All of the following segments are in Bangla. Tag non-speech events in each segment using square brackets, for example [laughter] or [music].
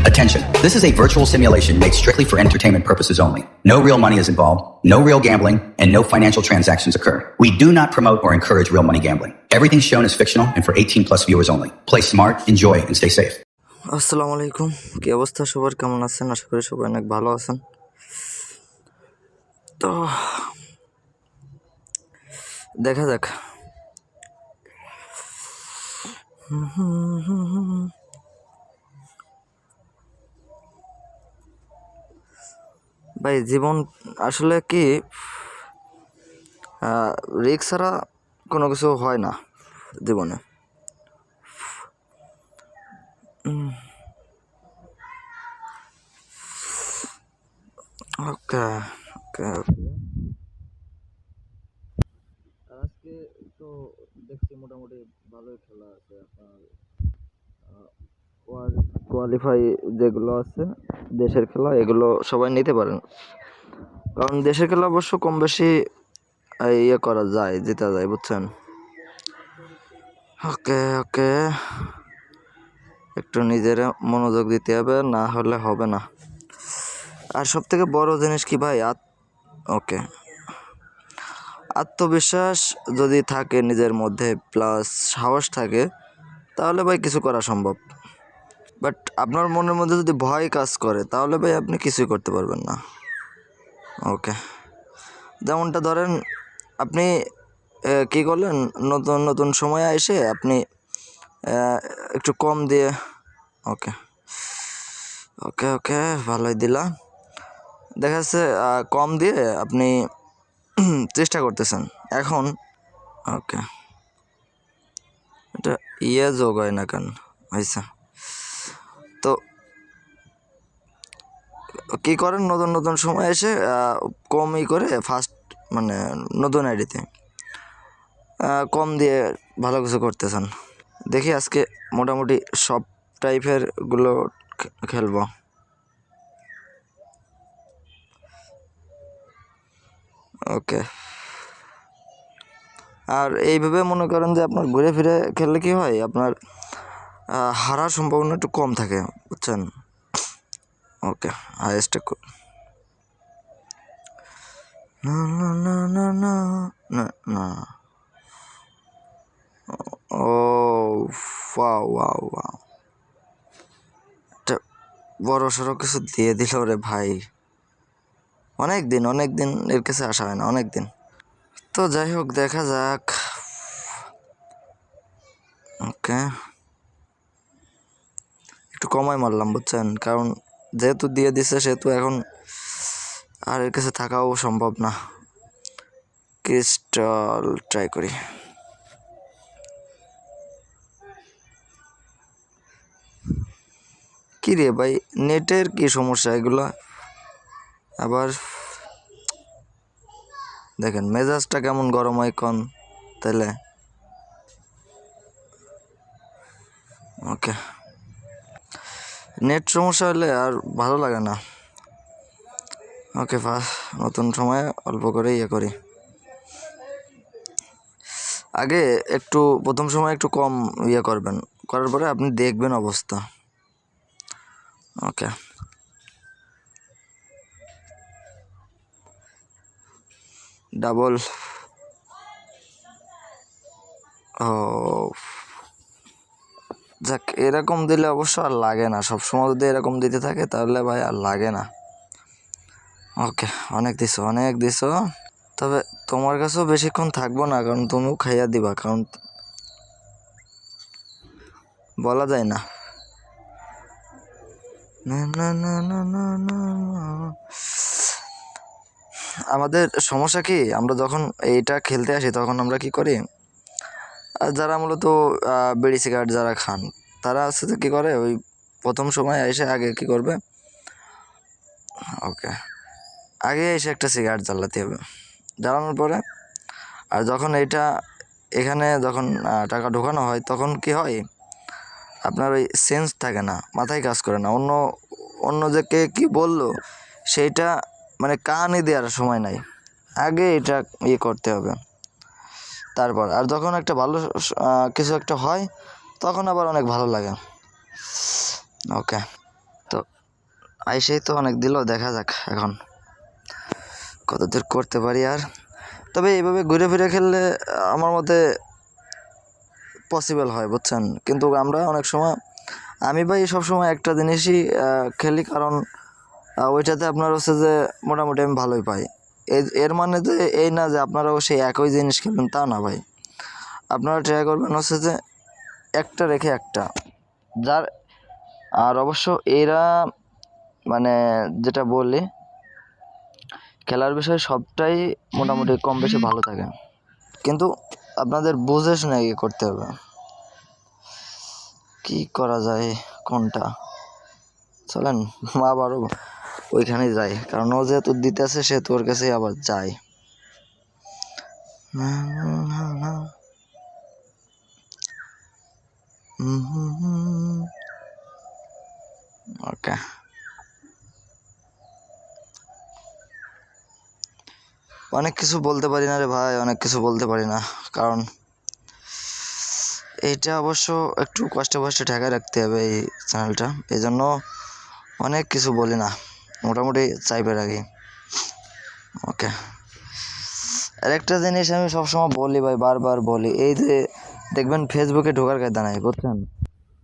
Attention. This is a virtual simulation made strictly for entertainment purposes only. No real money is involved, no real gambling, and no financial transactions occur. We do not promote or encourage real money gambling. Everything shown is fictional and for 18 plus viewers only. Play smart, enjoy, and stay safe. আসসালামু আলাইকুম কি অবস্থা সবার কেমন আছেন আশা করি সবাই অনেক ভালো আছেন তো দেখা যাক ভাই, জীবন আসলে কি রিক্স ছাড়া কোনো কিছু হয় না জীবনে। ওকে ওকে আজকে তো দেখছি মোটামুটি ভালোই খেলা আছে, আপনার কোয়ালিফাই যেগুলো আছে দেশের খেলা, এগুলো সবাই নিতে পারেন। কারণ দেশের খেলা অবশ্য কম বেশি ইয়ে করা যায়, জেতা যায়, বুঝছেন? ওকে ওকে। একটু নিজের মনোযোগ দিতে হবে, না হলে হবে না। আর সব থেকে বড় জিনিস কি ভাই? আত ওকে। আত্মবিশ্বাস যদি থাকে নিজের মধ্যে প্লাস সাহস থাকে, তাহলে ভাই কিছু করা সম্ভব। বাট আপনার মনের মধ্যে যদি ভয় কাজ করে, তাহলে ভাই আপনি কিছুই করতে পারবেন না। ওকে। যেমনটা ধরেন, আপনি কি করলেন? নতুন নতুন সময়ে এসে আপনি একটু কম দিয়ে, ওকে। ওকে ওকে, ভালোই দিলা। দেখা যাচ্ছে কম দিয়ে আপনি [clears throat] চেষ্টা করতেছেন। এখন, ওকে। এটা ইয়ে যোগ হয় না কেন? হয়েছে তো কী করেন? নতুন নতুন সময় এসে আহ, কম ই করে ফার্স্ট মানে নতুন আইডিতে কম দিয়ে ভালো কিছু করতেছেন। দেখি আজকে মোটামুটি সব টাইপেরগুলো খে- খেলব। ওকে আর এইভাবে মনে করেন যে আপনার ঘুরে ফিরে খেললে কি হয়? আপনার হারার সম্ভাবনা একটু কম থাকে, বুঝছেন? ওকে হাইয়েস্ট না না না না না না না। ও, ওয়াও ওয়াও একটা বড় সড়ো কিছু দিয়ে দিল রে ভাই। অনেক দিন অনেক দিন এর কাছে আসা হয় না, অনেক দিন। তো যাই হোক, দেখা যাক। ওকে। একটু কমাই মারলাম, বুঝছেন? কারণ যেহেতু দিয়ে দিছে, সেহেতু এখন আর এর কাছে থাকাও সম্ভব না। ক্রিস্টাল ট্রাই করি। কী রে ভাই, নেটের কি সমস্যা এগুলো? আবার দেখেন, মেজাজটা কেমন গরম হয় কন তাহলে নেট সমস্যা হলে আর ভালো লাগে না। ওকে নতুন সময়ে অল্প করে ইয়ে করি। আগে একটু, প্রথম সময় একটু কম ইয়ে করবেন। করার পরে আপনি দেখবেন অবস্থা। ওকে ডাবল ও যাক, এরকম দিলে অবশ্য আর লাগে না। সব সময় যদি এরকম দিতে থাকে, তাহলে ভাই আর লাগে না। ওকে, অনেক দিছো অনেক দিছো। তবে তোমার কাছেও বেশিক্ষণ থাকব না, কারণ তুমিও খাইয়া দিবা, কারণ বলা যায় না না না না না না। আমাদের সমস্যা কি? আমরা যখন এইটা খেলতে আসি, তখন আমরা কি করি? যারা মূলত বিড়ি সিগারেট যারা খান, তারা হচ্ছে যে কী করে? ওই প্রথম সময় এসে আগে কি করবে? ওকে। আগে এসে একটা সিগারেট জ্বালাতে হবে। জ্বালানোর পরে, আর যখন এটা এখানে যখন টাকা ঢোকানো হয়, তখন কি হয়? আপনার ওই সেন্স থাকে না, মাথায় কাজ করে না। অন্য অন্য যে কে কী বলল, সেইটা মানে কানে দেওয়ার সময় নাই। আগে এটা ইয়ে করতে হবে। তারপর, আর যখন একটা ভালো কিছু একটা হয়, তখন আবার অনেক ভালো লাগে। ওকে, তো আইসেই তো অনেক দিল, দেখা যাক এখন কতদূর করতে পারি আর। তবে এইভাবে ঘুরে ফিরে খেললে, আমার মতে পসিবল হয়, বুঝছেন? কিন্তু আমরা অনেক সময়, আমি ভাই সবসময় একটা জিনিসই খেলি কারণ ওইটাতে আপনার হচ্ছে যে মোটামুটি আমি ভালোই পাই। এর- মানে যে এই না যে আপনারাও সেই একই জিনিস খেলবেন, তা না ভাই। আপনারা ট্রাই করবেন হচ্ছে যে একটা রেখে একটা। যার, আর অবশ্য এরা মানে যেটা বলি, খেলার বিষয়ে সবটাই মোটামুটি কম বেশি ভালো থাকে। কিন্তু আপনাদের বুঝে শুনে ইয়ে করতে হবে? কি করা যায়, কোনটা? চলেন মা আবারও ওইখানে যাই কারণ ও যেহেতু দিতেছে, সেহেতু ওর কাছে আবার যাই ওকে। অনেক কিছু বলতে পারি না রে ভাই, অনেক কিছু বলতে পারি না। কারণ এইটা অবশ্য একটু কষ্টে কষ্টে ঠেকায় রাখতে হবে এই চ্যানেলটা এই জন্য অনেক কিছু বলি না। মোটামুটি চাইপে রাখি ওকে আর একটা জিনিস আমি সবসময় বলি ভাই, বারবার বলি, এই যে দেখবেন ফেসবুকে ঢোকার কায়দা নাই, বুঝছেন?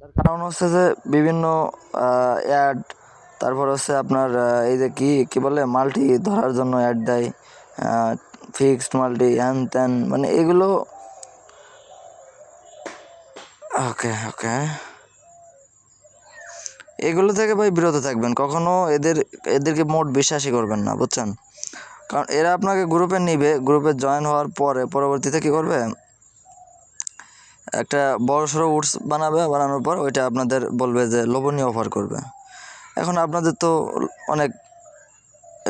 তার কারণ হচ্ছে যে বিভিন্ন অ্যাড তারপর হচ্ছে আপনার এই যে কি কি বলে মাল্টি ধরার জন্য অ্যাড দেয় ফিক্সড মাল্টি হ্যান ত্যান মানে এগুলো ওকে ওকে এগুলো থেকে ভাই বিরত থাকবেন। কখনো এদের, এদেরকে মোট বিশ্বাসই করবেন না, বুঝছেন? কারণ এরা আপনাকে গ্রুপে নিবে গ্রুপে জয়েন হওয়ার পরে পরবর্তীতে কী করবে? একটা বড় সড়ো উটস বানাবে, বানানোর পর ওইটা আপনাদের বলবে যে লোভনীয় অফার করবে। এখন আপনাদের তো অনেক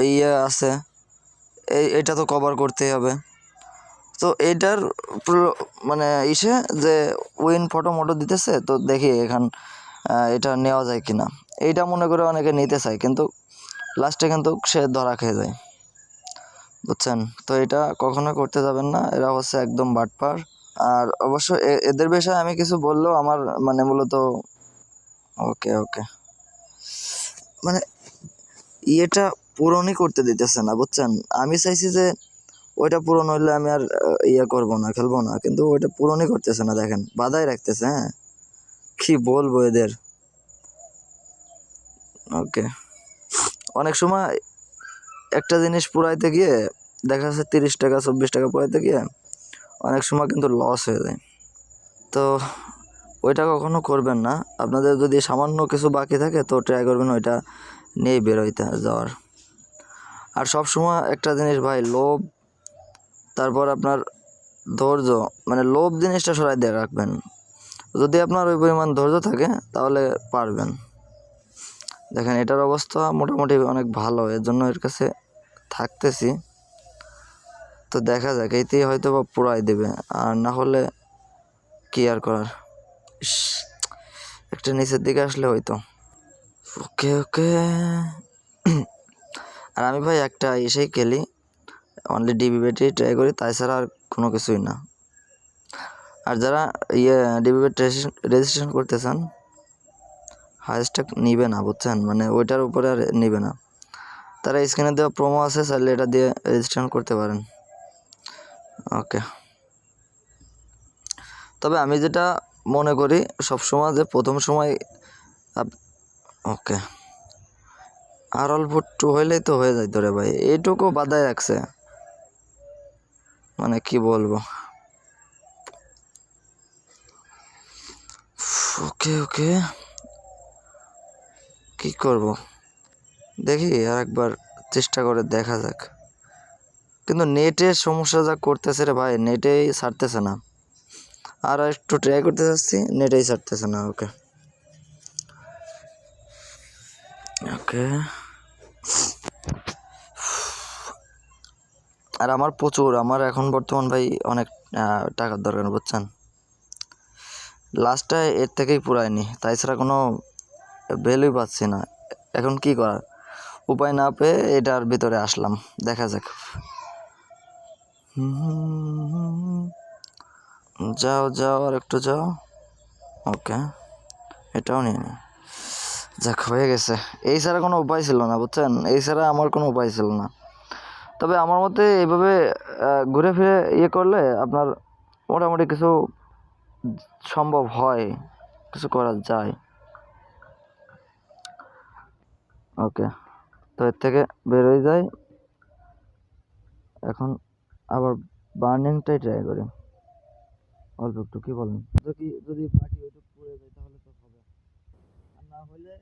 ইয়ে আছে, এই, এটা তো কভার করতেই হবে। তো এইটার প্র- মানে ইসে যে উইন ফটো মোটো দিতেছে, তো দেখি এখান এটা নেওয়া যায় কিনা। এইটা মনে করে অনেকে নিতে চায়, কিন্তু লাস্টে কিন্তু সে ধরা খেয়ে যায়। বুঝছেন? তো এটা কখনো করতে যাবেন না, এরা হচ্ছে একদম বাটপার। আর অবশ্য এদের বিষয়ে আমি কিছু বললেও আমার মানে মূলত ওকে ওকে। মানে ইয়েটা পূরণই করতে দিতেছে না, বুঝছেন? আমি চাইছি যে ওইটা পূরণ হইলে আমি আর ইয়ে করব না, খেলব না, কিন্তু ওইটা পূরণই করতেছে না, দেখেন। বাধাই রাখতেছে হ্যাঁ? কি বলব এদের? ওকে অনেক সময় একটা জিনিস পুরাইতে গিয়ে, দেখা যাচ্ছে তিরিশ টাকা, চব্বিশ টাকা পুরাইতে গিয়ে, অনেক সময় কিন্তু লস হয়ে যায়। তো ওইটা কখনো করবেন না। আপনাদের যদি সামান্য কিছু বাকি থাকে, তো ট্রাই করবেন ওইটা নিয়েই বেরোইতে যাওয়ার। আর সব সময় একটা জিনিস ভাই, লোভ, তারপর আপনার ধৈর্য মানে লোভ জিনিসটা সরাই দিয়ে রাখবেন। যদি আপনার ওই পরিমাণ ধৈর্য থাকে, তাহলে পারবেন। দেখেন, এটার অবস্থা মোটামুটি অনেক ভালো, এর জন্য এর কাছে থাকতেছি। তো দেখা যাক এইতেই হয়তো বা পুরাই দেবে, আর না হলে কি আর করার? একটা নিচের দিকে আসলে হয়তো। ওকে ওকে। আর আমি ভাই একটা এসেই খেলি। অনলি ডিবি ব্যাটারি ট্রাই করি, তাছাড়া আর কোনো কিছুই না। আর যারা ইয়ে ডিবি ব্যাটারি রেজিস্ট্রেশন করতে চান হায়েস্টটা নিবে না, বুঝছেন? মানে ওইটার উপরে আর নিবে না। তারা স্ক্রিনে দেওয়া প্রোমো আছে, চাইলে এটা দিয়ে রেজিস্ট্রেশন করতে পারেন। ওকে। তবে আমি যেটা মনে করি, সবসময় যে প্রথম সময় ওকে। আর অল্প টু হইলেই তো হয়ে যাইতো রে ভাই। এইটুকু বাধায় রাখছে। মানে কি বলব? ওকে ওকে। কি করব? দেখি আর একবার চেষ্টা করে দেখা যাক। কিন্তু নেটের সমস্যা যা করতেছে রে ভাই, নেটেই ছাড়তেছে না। আর একটু ট্রাই করতে চাচ্ছি নেটেই ছাড়তেছে না, ওকে। ওকে। আর আমার প্রচুর, আমার এখন বর্তমান ভাই অনেক টাকার দরকার, বুঝছেন? লাস্টটা এর থেকেই পুরায়নি তাই ছাড়া কোনো ভ্যালুই পাচ্ছি না। এখন কি করার? উপায় না পেয়ে এটার ভিতরে আসলাম, দেখা যাক। যাও যাও, আর একটু যাও। ওকে এটাও নিয়ে নি। যাক, হয়ে গেছে। এই ছাড়া কোনো উপায় ছিল না, বুঝছেন? এই ছাড়া আমার কোনো উপায় ছিল না। তবে আমার মতে এইভাবে ঘুরে ফিরে ইয়ে করলে আপনার মোটামুটি কিছু সম্ভব হয় কিছু করা যায়। ওকে তো এর থেকে বেরোয় যায় এখন আবার বার্নিংটাই ট্রাই করি। অল্প একটু কি বলেন? যদি যদি বাকি ওইটুকু পুড়ে যায় তাহলে তো হবে। আর না হলে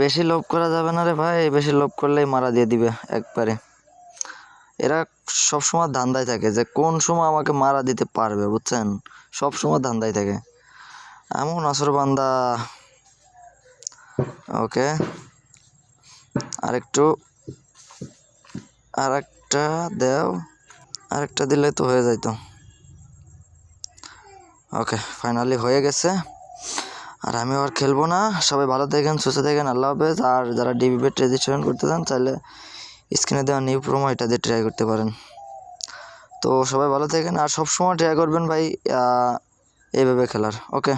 বেশি লোভ করা যাবে না রে ভাই বেশি লোভ করলেই মারা দিয়ে দিবে একবারে। এরা সব সময় ধান্দায় থাকে যে কোন সময় আমাকে মারা দিতে পারবে, বুঝছেন? সব সময় ধান্দায় থাকে। এমন আসর বান্দা। ওকে। আরেকটু। আর একটা দেও। আরেকটা দিলে তো হয়ে যাইতো। ওকে ফাইনালি হয়ে গেছে। আর আমি আর খেলব না। সবাই ভালো থাকেন, সুস্থ থাকেন, আল্লাহ হাফেজ। আর যারা ডিবি বেট রেজিস্ট্রেশন করতে চান তাহলে স্ক্রিনে দেওয়া নিউ প্রোমো এটা দিয়ে ট্রাই করতে পারেন। তো সবাই ভালো থাকেন আর সব সময় ট্রাই করবেন ভাই এইভাবে খেলার। ওকে